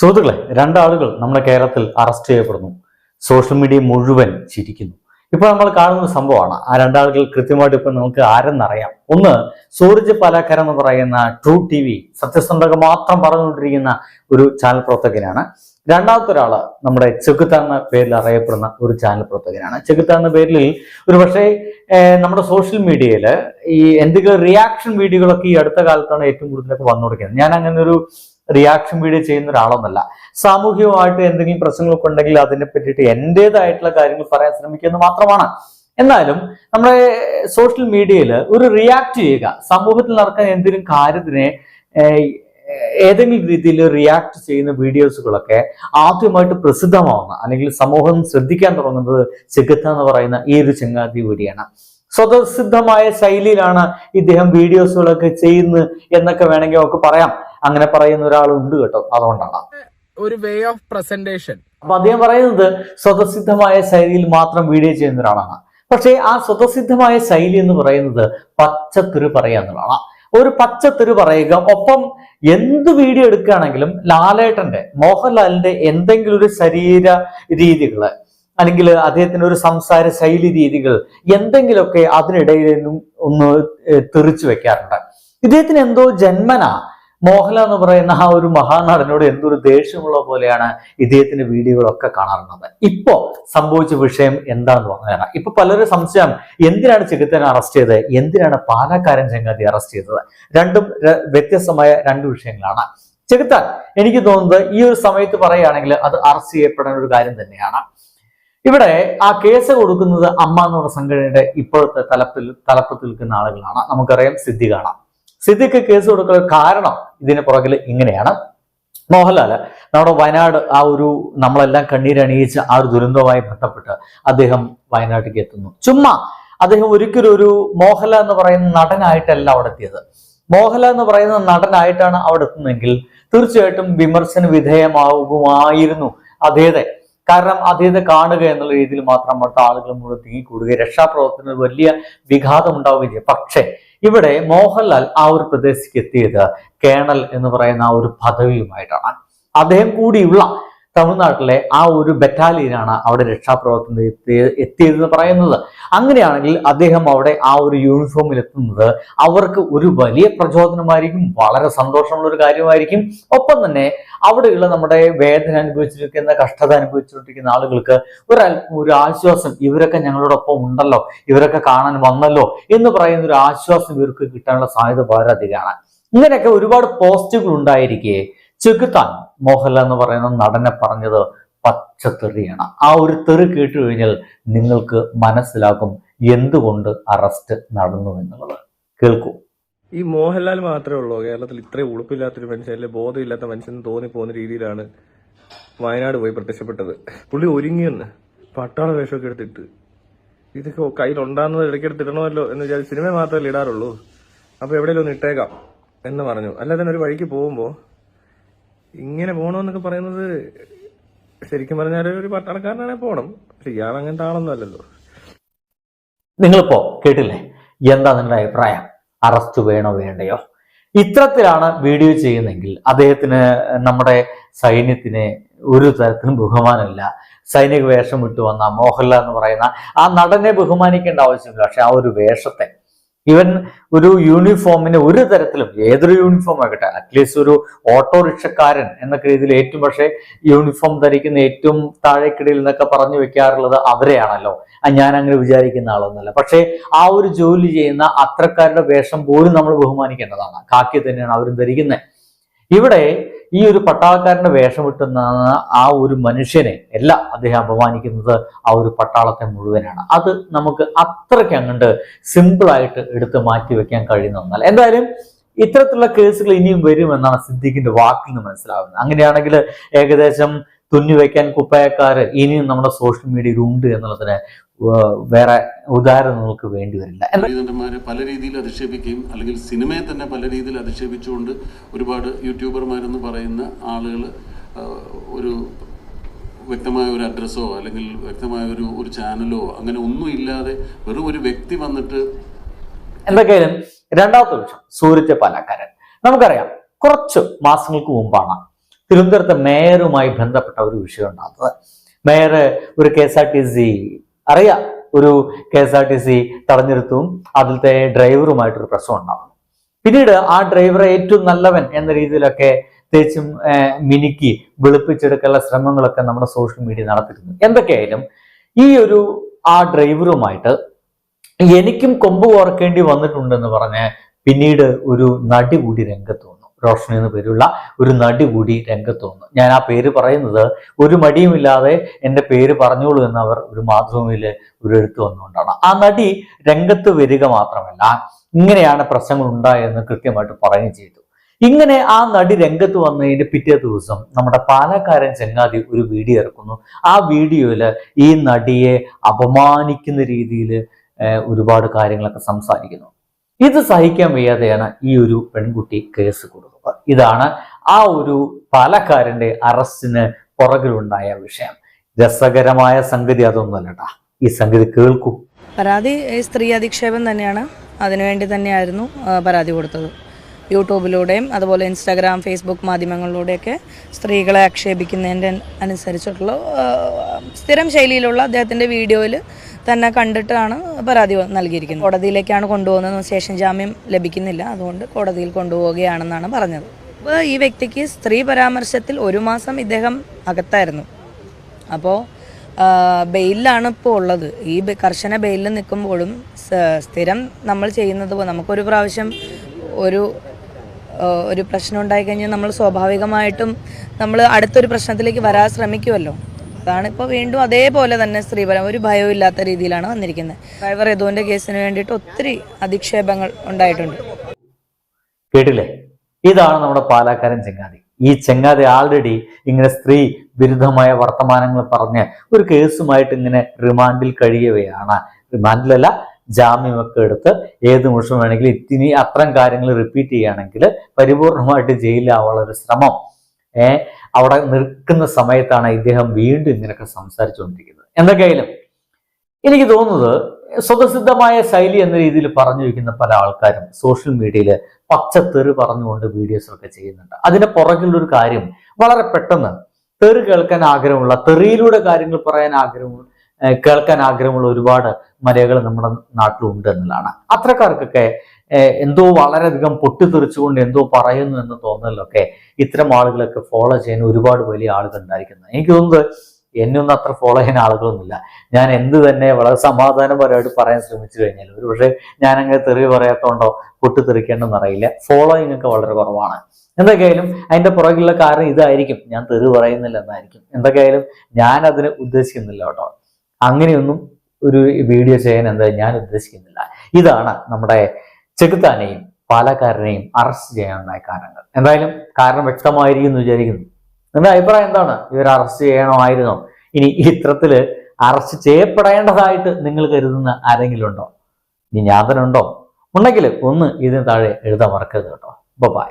സുഹൃത്തുക്കളെ രണ്ടാളുകൾ നമ്മുടെ കേരളത്തിൽ അറസ്റ്റ് ചെയ്യപ്പെടുന്നു. സോഷ്യൽ മീഡിയ മുഴുവൻ ചിരിക്കുന്നു. ഇപ്പൊ നമ്മൾ കാണുന്ന സംഭവമാണ്. ആ രണ്ടാളുകൾ കൃത്യമായിട്ട് ഇപ്പൊ നമുക്ക് ആരെന്നറിയാം. ഒന്ന് സൂരജ് പാലാക്കര എന്ന് പറയുന്ന ട്രൂ ടി വി സത്യസന്ധത മാത്രം പറഞ്ഞുകൊണ്ടിരിക്കുന്ന ഒരു ചാനൽ പ്രവർത്തകനാണ്. രണ്ടാമത്തെ ഒരാൾ നമ്മുടെ ചെകുത്ത എന്ന പേരിൽ അറിയപ്പെടുന്ന ഒരു ചാനൽ പ്രവർത്തകനാണ്. ചെകുത്ത എന്ന പേരിൽ ഒരു പക്ഷേ നമ്മുടെ സോഷ്യൽ മീഡിയയിൽ ഈ എന്തെങ്കിലും റിയാക്ഷൻ വീഡിയോകളൊക്കെ ഈ അടുത്ത കാലത്താണ് ഏറ്റവും കൂടുതലൊക്കെ വന്നു തുടങ്ങിയത് ഞാൻ അങ്ങനെ ഒരു റിയാക്ഷൻ വീഡിയോ ചെയ്യുന്ന ഒരാളൊന്നല്ല സാമൂഹികമായിട്ട് എന്തെങ്കിലും പ്രശ്നങ്ങളൊക്കെ ഉണ്ടെങ്കിൽ അതിനെ പറ്റിയിട്ട് എന്റെതായിട്ടുള്ള കാര്യങ്ങൾ പറയാൻ ശ്രമിക്കുന്നത് മാത്രമാണ്. എന്നാലും നമ്മുടെ സോഷ്യൽ മീഡിയയിൽ ഒരു റിയാക്ട് ചെയ്യുക സമൂഹത്തിൽ നടക്കുന്ന എന്തെങ്കിലും കാര്യത്തിനെ ഏതെങ്കിലും രീതിയിൽ റിയാക്ട് ചെയ്യുന്ന വീഡിയോസുകളൊക്കെ ആദ്യമായിട്ട് പ്രസിദ്ധമാവുന്ന അല്ലെങ്കിൽ സമൂഹം ശ്രദ്ധിക്കാൻ തുടങ്ങുന്നത് ചെകുത്ത എന്ന് പറയുന്ന ഈ ഒരു ചങ്ങാതി കൂടിയാണ്. സ്വതസിദ്ധമായ ശൈലിയിലാണ് ഇദ്ദേഹം വീഡിയോസുകളൊക്കെ ചെയ്യുന്നത് എന്നൊക്കെ വേണമെങ്കിൽ നമുക്ക് പറയാം. അങ്ങനെ പറയുന്ന ഒരാളുണ്ട് കേട്ടോ. അതുകൊണ്ടാണ്. ഒരു വേ ഓഫ് പ്രസന്റേഷൻ അപ്പൊ അദ്ദേഹം പറയുന്നത് സ്വതസിദ്ധമായ ശൈലിയിൽ മാത്രം വീഡിയോ ചെയ്യുന്ന ഒരാളാണ് പക്ഷേ ആ സ്വതസിദ്ധമായ ശൈലി എന്ന് പറയുന്നത് പച്ചത്തെറി പറയുക എന്നുള്ളതാണ്. ഒരു പച്ചത്തെറി പറയുക ഒപ്പം എന്ത് വീഡിയോ എടുക്കുകയാണെങ്കിലും ലാലേട്ടന്റെ മോഹൻലാലിന്റെ എന്തെങ്കിലും ഒരു ശരീര രീതികൾ അല്ലെങ്കിൽ അദ്ദേഹത്തിന്റെ ഒരു സംസാര ശൈലി രീതികൾ എന്തെങ്കിലുമൊക്കെ അതിനിടയിൽ ഒന്ന് തെറിച്ചു വെക്കാറുണ്ട്. ഇദ്ദേഹത്തിന് എന്തോ ജന്മന മോഹൻലാൽ എന്ന് പറയുന്ന ആ ഒരു മഹാനടനോട് എന്തൊരു ദേഷ്യമുള്ള പോലെയാണ് ഇദ്ദേഹത്തിന്റെ വീഡിയോകളൊക്കെ കാണാറുള്ളത്. ഇപ്പോ സംഭവിച്ച വിഷയം എന്താണെന്ന് പറഞ്ഞാൽ ഇപ്പൊ പലരും സംശയം എന്തിനാണ് ചെകുത്തനെ അറസ്റ്റ് ചെയ്തത്? എന്തിനാണ് പാലക്കാരൻ ചങ്ങാതി അറസ്റ്റ് ചെയ്തത്? രണ്ടും വ്യത്യസ്തമായ രണ്ട് വിഷയങ്ങളാണ്. ചെകുത്താൻ എനിക്ക് തോന്നുന്നത് ഈ ഒരു സമയത്ത് പറയുകയാണെങ്കിൽ അത് അറസ്റ്റ് ചെയ്യപ്പെടേണ്ട ഒരു കാര്യം തന്നെയാണ്. ഇവിടെ ആ കേസ് കൊടുക്കുന്നത് അമ്മ എന്ന് പറഞ്ഞ സംഘടനയുടെ ഇപ്പോഴത്തെ തലപ്പിൽ തലപ്പത്തിൽ നിൽക്കുന്ന ആളുകളാണ്. നമുക്കറിയാം സിദ്ദിഖാണ് സിദ്ദിഖ് കേസ് കൊടുക്കുന്ന കാരണം ഇതിന് പുറകിൽ ഇങ്ങനെയാണ്. മോഹൻലാൽ നമ്മുടെ വയനാട് ആ ഒരു നമ്മളെല്ലാം കണ്ണീരണിയിച്ച് ആ ഒരു ദുരന്തവുമായി ബന്ധപ്പെട്ട് അദ്ദേഹം വയനാട്ടിലേക്ക് എത്തുന്നു. ചുമ്മാ അദ്ദേഹം ഒരിക്കലും ഒരു മോഹൻലാൽ എന്ന് പറയുന്ന നടനായിട്ടല്ല അവിടെ എത്തിയത്. മോഹൻലാൽ എന്ന് പറയുന്ന നടനായിട്ടാണ് അവിടെ എത്തുന്നതെങ്കിൽ തീർച്ചയായിട്ടും വിമർശന വിധേയമാകുമായിരുന്നു അദ്ദേഹത്തെ. കാരണം അദ്ദേഹത്തെ കാണുക എന്നുള്ള രീതിയിൽ മാത്രം അവിടുത്തെ ആളുകൾ മുഴുവൻ തിങ്ങിക്കൂടുകയും രക്ഷാപ്രവർത്തനത്തിൽ വലിയ വിഘാതം ഉണ്ടാവുകയും ചെയ്യും. പക്ഷേ ഇവിടെ മോഹൻലാൽ ആ ഒരു പ്രദേശത്തേക്ക് എത്തിയത് കേണൽ എന്ന് പറയുന്ന ആ ഒരു പദവിയുമായിട്ടാണ്. അദ്ദേഹം കൂടിയുള്ള തമിഴ്നാട്ടിലെ ആ ഒരു ബറ്റാലിയനാണ് അവിടെ രക്ഷാപ്രവർത്തനം എത്തിയ എത്തിയതെന്ന് പറയുന്നത്. അങ്ങനെയാണെങ്കിൽ അദ്ദേഹം അവിടെ ആ ഒരു യൂണിഫോമിൽ എത്തുന്നത് അവർക്ക് ഒരു വലിയ പ്രചോദനമായിരിക്കും വളരെ സന്തോഷമുള്ള ഒരു കാര്യമായിരിക്കും. ഒപ്പം തന്നെ അവിടെയുള്ള നമ്മുടെ വേദന അനുഭവിച്ചിരിക്കുന്ന കഷ്ടത അനുഭവിച്ചുകൊണ്ടിരിക്കുന്ന ആളുകൾക്ക് ഒരു ഒരു ആശ്വാസം ഇവരൊക്കെ ഞങ്ങളോടൊപ്പം ഉണ്ടല്ലോ ഇവരൊക്കെ കാണാൻ വന്നല്ലോ എന്ന് പറയുന്ന ഒരു ആശ്വാസം ഇവർക്ക് കിട്ടാനുള്ള സാധ്യത വളരെ അധികമാണ് ഇങ്ങനെയൊക്കെ ഒരുപാട് പോസിറ്റീവുകൾ ഉണ്ടായിരിക്കെ ചെകുത്താൻ മോഹൻലാൽ എന്ന് പറയുന്ന നടനെ പറഞ്ഞത് പച്ചത്തെറിയാണ് ആ ഒരു തെറി കേട്ടു കഴിഞ്ഞാൽ നിങ്ങൾക്ക് മനസ്സിലാകും എന്തുകൊണ്ട് അറസ്റ്റ് നടന്നു എന്നുള്ളത്. കേൾക്കൂ. ഈ മോഹൻലാൽ മാത്രമേ ഉള്ളൂ. കേരളത്തിൽ ഇത്രയും ഉളുപ്പില്ലാത്തൊരു മനുഷ്യൻ അല്ലെ ബോധമില്ലാത്ത മനുഷ്യൻ തോന്നി പോകുന്ന രീതിയിലാണ് വയനാട് പോയി പ്രത്യക്ഷപ്പെട്ടത്. പുള്ളി ഒരുങ്ങിയെന്ന് പട്ടാള വേഷമൊക്കെ എടുത്തിട്ട് ഇതൊക്കെ കയ്യിലുണ്ടാകുന്നത് ഇടയ്ക്കെടുത്ത് ഇടണമല്ലോ എന്ന് വിചാരിച്ച് സിനിമ മാത്രമല്ലേ ഇടാറുള്ളൂ. അപ്പൊ എവിടെയെങ്കിലും ഒന്ന് ഇട്ടേക്കാം എന്ന് പറഞ്ഞു. അല്ലാതെ ഒരു വഴിക്ക് പോകുമ്പോ ഇങ്ങനെ പോകണമെന്നൊക്കെ പറയുന്നത് ശരിക്കും പറഞ്ഞാൽ ഒരു പട്ടാളക്കാരനാണെ പോണം. പക്ഷെ ഇയാൾ അങ്ങനത്തെ ആളൊന്നും അല്ലല്ലോ. നിങ്ങളിപ്പോ കേട്ടില്ലേ? എന്താ നിങ്ങളുടെ അഭിപ്രായം? അറസ്റ്റ് വേണോ വേണ്ടയോ? ഇത്തരത്തിലാണ് വീഡിയോ ചെയ്യുന്നെങ്കിൽ അദ്ദേഹത്തിന് നമ്മുടെ സൈന്യത്തിന് ഒരു തരത്തിലും ബഹുമാനമില്ല. സൈനിക വേഷം വിട്ടു വന്ന മോഹൻലാൽ എന്ന് പറയുന്ന ആ നടനെ ബഹുമാനിക്കേണ്ട ആവശ്യമില്ല. പക്ഷെ ആ ഒരു വേഷത്തെ ഇവൻ ഒരു യൂണിഫോമിന് ഒരു തരത്തിലും ഏതൊരു യൂണിഫോം ആകട്ടെ അറ്റ്ലീസ്റ്റ് ഒരു ഓട്ടോറിക്ഷക്കാരൻ എന്നൊക്കെ രീതിയിൽ ഏറ്റവും പക്ഷേ യൂണിഫോം ധരിക്കുന്ന ഏറ്റവും താഴേക്കിടയിൽ എന്നൊക്കെ പറഞ്ഞു വെക്കാറുള്ളത് അവരെയാണല്ലോ. ഞാൻ അങ്ങനെ വിചാരിക്കുന്ന ആളൊന്നുമല്ല. പക്ഷേ ആ ഒരു ജോലി ചെയ്യുന്ന അത്രക്കാരുടെ വേഷം പോലും നമ്മൾ ബഹുമാനിക്കേണ്ടതാണ്. കാക്കി തന്നെയാണ് അവരും ധരിക്കുന്നത്. ഇവിടെ ഈ ഒരു പട്ടാളക്കാരന്റെ വേഷം ഇട്ടുന്ന ആ ഒരു മനുഷ്യനെ അല്ല അദ്ദേഹം അപമാനിക്കുന്നത് ആ ഒരു പട്ടാളത്തെ മുഴുവനാണ്. അത് നമുക്ക് അത്രയ്ക്ക് അങ്ങോട്ട് സിമ്പിളായിട്ട് എടുത്ത് മാറ്റി വെക്കാൻ കഴിയുന്ന ഒന്നല്ല. എന്തായാലും ഇത്തരത്തിലുള്ള കേസുകൾ ഇനിയും വരുമെന്നാണ് സിദ്ദീഖിന്റെ വാക്കിൽ നിന്ന് മനസ്സിലാവുന്നത്. അങ്ങനെയാണെങ്കിൽ ഏകദേശം തുന്നി വെക്കാൻ കുപ്പയക്കാര് ഇനിയും നമ്മുടെ സോഷ്യൽ മീഡിയയിൽ ഉണ്ട് എന്നുള്ളതിന് വേറെ ഉദാഹരണങ്ങൾക്ക് വേണ്ടി വരില്ല. പ്രസിഡന്റുമാരെ പല രീതിയിൽ അധിക്ഷേപിക്കുകയും അല്ലെങ്കിൽ സിനിമയെ തന്നെ പല രീതിയിൽ അധിക്ഷേപിച്ചുകൊണ്ട് ഒരുപാട് യൂട്യൂബർമാരെന്ന് പറയുന്ന ആളുകൾ ഒരു വ്യക്തമായ ഒരു അഡ്രസ്സോ അല്ലെങ്കിൽ വ്യക്തമായ ഒരു ഒരു ചാനലോ അങ്ങനെ ഒന്നും ഇല്ലാതെ വെറും ഒരു വ്യക്തി വന്നിട്ട് എന്തൊക്കെയായാലും രണ്ടാമത്തെ വിഷയം സൂര്യത്തെ പാലക്കാരൻ. നമുക്കറിയാം കുറച്ച് മാസങ്ങൾക്ക് മുമ്പാണ് തിരുവനന്തപുരത്തെ മേയറുമായി ബന്ധപ്പെട്ട ഒരു വിഷയം ഉണ്ടാകുന്നത്. മേയർ ഒരു K S R T C അറിയാം. ഒരു K S R T C തടഞ്ഞിരുത്തും അതിലത്തെ ഡ്രൈവറുമായിട്ടൊരു പ്രശ്നം ഉണ്ടാവും. പിന്നീട് ആ ഡ്രൈവറെ ഏറ്റവും നല്ലവൻ എന്ന രീതിയിലൊക്കെ തേച്ചും മിനുക്കി വെളുപ്പിച്ചെടുക്കാനുള്ള ശ്രമങ്ങളൊക്കെ നമ്മുടെ സോഷ്യൽ മീഡിയ നടത്തിയിരുന്നു എന്തൊക്കെയായാലും ഈ ഒരു ആ ഡ്രൈവറുമായിട്ട് എനിക്കും കൊമ്പ് ഓർക്കേണ്ടി വന്നിട്ടുണ്ടെന്ന് പറഞ്ഞ് പിന്നീട് ഒരു നടി കൂടി രംഗത്ത് റോഷനി എന്ന പേരുള്ള ഒരു നടി കൂടി രംഗത്ത് വന്നു. ഞാൻ ആ പേര് പറയുന്നത് ഒരു മടിയുമില്ലാതെ എന്റെ പേര് പറഞ്ഞോളൂ എന്ന് അവർ ഒരു മാതൃഭൂമിയിൽ ഒരു എഴുത്ത് വന്നുകൊണ്ടാണ്. ആ നടി രംഗത്ത് വരിക മാത്രമല്ല ഇങ്ങനെയാണ് പ്രശ്നങ്ങൾ ഉണ്ടായതെന്ന് കൃത്യമായിട്ട് പറയുകയും ചെയ്തു. ഇങ്ങനെ ആ നടി രംഗത്ത് വന്നതിന്റെ പിറ്റേ ദിവസം നമ്മുടെ പാലക്കാരൻ ചെങ്ങാതി ഒരു വീഡിയോ ഇറക്കുന്നു. ആ വീഡിയോയിൽ ഈ നടിയെ അപമാനിക്കുന്ന രീതിയിൽ ഒരുപാട് കാര്യങ്ങളൊക്കെ സംസാരിക്കുന്നു. ഇത് സഹിക്കാൻ വയ്യാതെയാണ് ഈ ഒരു പെൺകുട്ടി കേസ് കൊടുക്കുന്നത് ഇതാണ് ആ ഒരു പാലക്കാരന്റെ അറസ്റ്റിന് പുറകിലുണ്ടായ വിഷയം. രസകരമായ സംഗതി അതൊന്നുമല്ലട്ടാ. ഈ സംഗതി കേൾക്കും. പരാതി സ്ത്രീ അധിക്ഷേപം തന്നെയാണ്. അതിനുവേണ്ടി തന്നെയായിരുന്നു പരാതി കൊടുത്തത്. യൂട്യൂബിലൂടെയും അതുപോലെ ഇൻസ്റ്റാഗ്രാം ഫേസ്ബുക്ക് മാധ്യമങ്ങളിലൂടെയൊക്കെ സ്ത്രീകളെ ആക്ഷേപിക്കുന്നതിന്റെ അനുസരിച്ചിട്ടുള്ള സ്ഥിരം ശൈലിയിലുള്ള അദ്ദേഹത്തിന്റെ വീഡിയോയിൽ തന്നെ കണ്ടിട്ടാണ് പരാതി നൽകിയിരിക്കുന്നത്. കോടതിയിലേക്കാണ് കൊണ്ടുപോകുന്നത് ശേഷം ജാമ്യം ലഭിക്കുന്നില്ല. അതുകൊണ്ട് കോടതിയിൽ കൊണ്ടുപോവുകയാണെന്നാണ് പറഞ്ഞത്. അപ്പോൾ ഈ വ്യക്തിക്ക് സ്ത്രീ പരാമർശത്തിൽ ഒരു മാസം ഇദ്ദേഹം അകത്തായിരുന്നു. അപ്പോൾ ബെയിലാണ് ഇപ്പോൾ ഉള്ളത്. ഈ കർശന ബെയിലിൽ നിൽക്കുമ്പോഴും സ്ഥിരം നമ്മൾ ചെയ്യുന്നത് പോലെ നമുക്കൊരു പ്രാവശ്യം ഒരു ഒരു പ്രശ്നം ഉണ്ടായിക്കഴിഞ്ഞാൽ നമ്മൾ സ്വാഭാവികമായിട്ടും നമ്മൾ അടുത്തൊരു പ്രശ്നത്തിലേക്ക് വരാൻ ശ്രമിക്കുമല്ലോ അതാണ് ഇപ്പോൾ വീണ്ടും അതേപോലെ തന്നെ സ്ത്രീപരം ഒരു ഭയവും ഇല്ലാത്ത രീതിയിലാണ് വന്നിരിക്കുന്നത്. ഡ്രൈവർ യദുവിന്റെ കേസിന് വേണ്ടിയിട്ട് ഒത്തിരി അധിക്ഷേപങ്ങൾ ഉണ്ടായിട്ടുണ്ട്. കേട്ടില്ലേ? ഇതാണ് നമ്മുടെ പാലാക്കാരൻ ചെങ്ങാതി. ഈ ചെങ്ങാതി ആൾറെഡി ഇങ്ങനെ സ്ത്രീ വിരുദ്ധമായ വർത്തമാനങ്ങൾ പറഞ്ഞ് ഒരു കേസുമായിട്ട് ഇങ്ങനെ റിമാൻഡിൽ കഴിയവയാണ് റിമാൻഡിലല്ല ജാമ്യമൊക്കെ എടുത്ത് ഏത് നിമിഷം വേണമെങ്കിലും ഇത്തിനി അത്തരം കാര്യങ്ങൾ റിപ്പീറ്റ് ചെയ്യുകയാണെങ്കിൽ പരിപൂർണമായിട്ട് ജയിലിലാവാനുള്ള ഒരു ശ്രമം ഏ അവിടെ നിൽക്കുന്ന സമയത്താണ് ഇദ്ദേഹം വീണ്ടും ഇങ്ങനെയൊക്കെ സംസാരിച്ചുകൊണ്ടിരിക്കുന്നത്. എന്തൊക്കെയായാലും എനിക്ക് തോന്നുന്നത് സ്വതസിദ്ധമായ ശൈലി എന്ന രീതിയിൽ പറഞ്ഞു വയ്ക്കുന്ന പല ആൾക്കാരും സോഷ്യൽ മീഡിയയിൽ പച്ചത്തെറി പറഞ്ഞുകൊണ്ട് വീഡിയോസ് ഒക്കെ ചെയ്യുന്നുണ്ട്. അതിന്റെ പുറകിലുള്ളൊരു കാര്യം വളരെ പെട്ടെന്ന് തെറി കേൾക്കാൻ ആഗ്രഹമുള്ള തെറിയിലൂടെ കാര്യങ്ങൾ പറയാൻ ആഗ്രഹമുള്ള കേൾക്കാൻ ആഗ്രഹമുള്ള ഒരുപാട് മലയാളികൾ നമ്മുടെ നാട്ടിലുണ്ട് എന്നുള്ളതാണ്. അത്രക്കാർക്കൊക്കെ എന്തോ വളരെയധികം പൊട്ടിത്തെറിച്ചുകൊണ്ട് എന്തോ പറയുന്നു എന്ന് തോന്നലൊക്കെ ഇത്തരം ആളുകളൊക്കെ ഫോളോ ചെയ്യാൻ ഒരുപാട് വലിയ ആളുകൾ ഉണ്ടായിരിക്കുന്നത് എനിക്ക് തോന്നുന്നത് എന്നൊന്നും അത്ര ഫോളോ ചെയ്യുന്ന ആളുകളൊന്നുമില്ല. ഞാൻ എന്ത് തന്നെ വളരെ സമാധാനപരമായിട്ട് പറയാൻ ശ്രമിച്ചു കഴിഞ്ഞാൽ ഒരു പക്ഷേ ഞാൻ അങ്ങനെ തെറി പറയാത്തോണ്ടോ പൊട്ടിത്തെറിക്കേണ്ടെന്ന് അറിയില്ല. ഫോളോയിങ് ഒക്കെ വളരെ കുറവാണ്. എന്തൊക്കെയായാലും അതിന്റെ പുറകിലുള്ള കാരണം ഇതായിരിക്കും. ഞാൻ തെറി പറയുന്നില്ല എന്നായിരിക്കും. എന്തൊക്കെയായാലും ഞാൻ അതിന് ഉദ്ദേശിക്കുന്നില്ല കേട്ടോ. അങ്ങനെയൊന്നും ഒരു വീഡിയോ ചെയ്യാൻ എന്താ ഞാൻ ഉദ്ദേശിക്കുന്നില്ല. ഇതാണ് നമ്മുടെ ചെകുത്താനെയും പാലക്കാരനെയും അറസ്റ്റ് ചെയ്യാനുണ്ടായ കാരണങ്ങൾ. എന്തായാലും കാരണം വ്യക്തമായിരിക്കും എന്ന് വിചാരിക്കുന്നു. നിങ്ങളുടെ അഭിപ്രായം എന്താണ്? ഇവർ അറസ്റ്റ് ചെയ്യണമായിരുന്നോ? ഇനി ഇത്തരത്തിൽ അറസ്റ്റ് ചെയ്യപ്പെടേണ്ടതായിട്ട് നിങ്ങൾ കരുതുന്ന ആരെങ്കിലും ഉണ്ടോ? ഇനി ഞാതനുണ്ടോ ഉണ്ടെങ്കിൽ ഒന്ന് ഇതിന് താഴെ എഴുതാൻ മറക്കരുത് കേട്ടോ. ബൈ